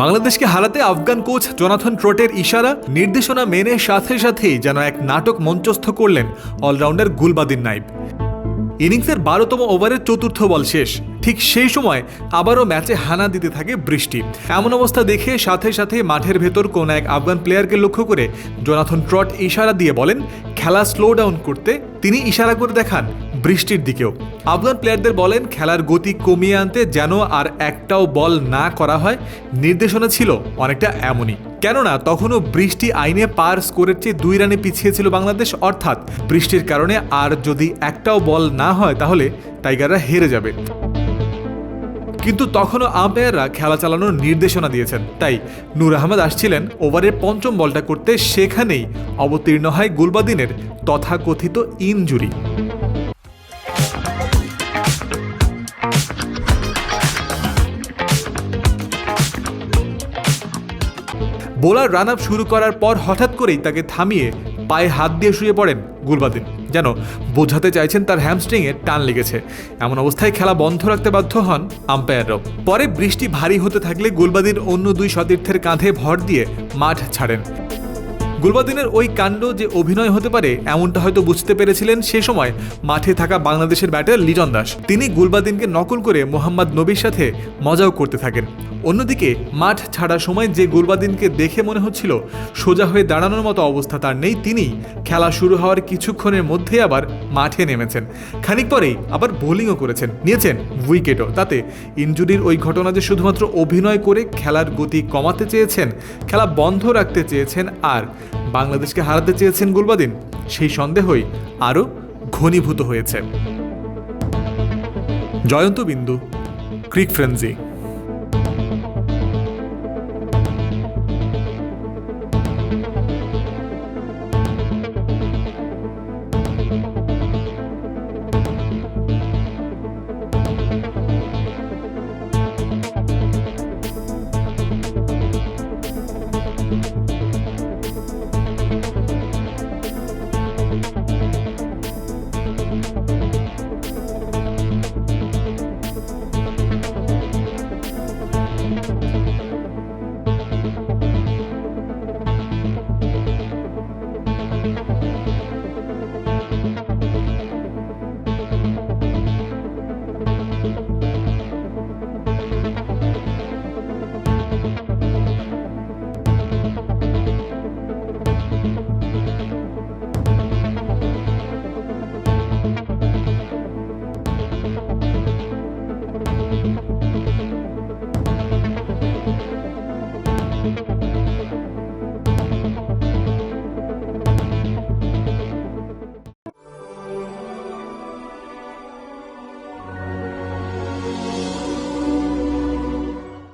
বাংলাদেশকে হারাতে Afghan coach Jonathan ট্রোটের ইশারা নির্দেশনা মেনে সাথে সাথেই যেন এক নাটক মঞ্চস্থ করলেন অলরাউন্ডার গুলবাদিন নাইব। ইনিংসের বারোতম ওভারের চতুর্থ বল শেষ। ঠিক সেই সময় আবারও ম্যাচে হানা দিতে থাকে বৃষ্টি। এমন অবস্থা দেখে সাথে সাথে মাঠের ভেতর কোন এক আফগান প্লেয়ারকে লক্ষ্য করে জোনাথন ট্রট ইশারা দিয়ে বলেন, খেলা স্লো ডাউন করতে। তিনি ইশারা করে দেখান বৃষ্টির দিকেও। আফগান প্লেয়ারদের বলেন, খেলার গতি কমিয়ে আনতে যেন আর একটাও বল না করা হয়, নির্দেশনা ছিল অনেকটা এমনই। কেননা, তখনও বৃষ্টি আইনে পার স্কোরের চেয়ে দুই রানে পিছিয়ে ছিল বাংলাদেশ, অর্থাৎ বৃষ্টির কারণে আর যদি একটাও বল না হয়, তাহলে টাইগাররা হেরে যাবে। কিন্তু তখনও আম্পায়াররা খেলা চালানোর নির্দেশনা দিয়েছেন। তাই নূর আহমদ আসছিলেন, ওভারের পঞ্চম বলটা করতে, সেখানেই অবতীর্ণ হয় গুলবাদিনের তথাকথিত ইনজুরি। বোলার রান আপ শুরু করার পর হঠাৎ করেই তাকে থামিয়ে পায়ে হাত দিয়ে শুয়ে পড়েন গুলবাদিন। যেন বোঝাতে চাইছেন তার হ্যামস্ট্রিংয়ে টান লেগেছে। এমন অবস্থায় খেলা বন্ধ রাখতে বাধ্য হন আম্পায়াররাও। পরে বৃষ্টি ভারী হতে থাকলে গুলবাদিন অন্য দুই সতীর্থের কাঁধে ভর দিয়ে মাঠ ছাড়েন। গুলবাদিনের ওই কাণ্ড যে অভিনয় হতে পারে, এমনটা হয়তো বুঝতে পেরেছিলেন সে সময় মাঠে থাকা বাংলাদেশের ব্যাটার লিজন দাস। তিনি গুলবাদিনকে নকল করে মোহাম্মদ নবীর সাথে মজাও করতে থাকেন। অন্যদিকে, মাঠ ছাড়ার সময় যে গুলবাদিনকে দেখে মনে হচ্ছিল, সোজা হয়ে দাঁড়ানোর মতো অবস্থা তার নেই তিনি খেলা শুরু হওয়ার কিছুক্ষণের মধ্যে আবার মাঠে নেমেছেন। খানিক পরেই আবার বোলিংও করেছেন। নিয়েছেন উইকেটও। তাতে ইনজুরির ওই ঘটনা যে শুধুমাত্র অভিনয় করে খেলার গতি কমাতে চেয়েছেন, খেলা বন্ধ রাখতে চেয়েছেন আর বাংলাদেশকে হারাতে চেয়েছেন গুলবাদিন সেই সন্দেহই আরও ঘনীভূত হয়েছে। জয়ন্ত বিন্দু, ক্রিক ফ্রেন্সি।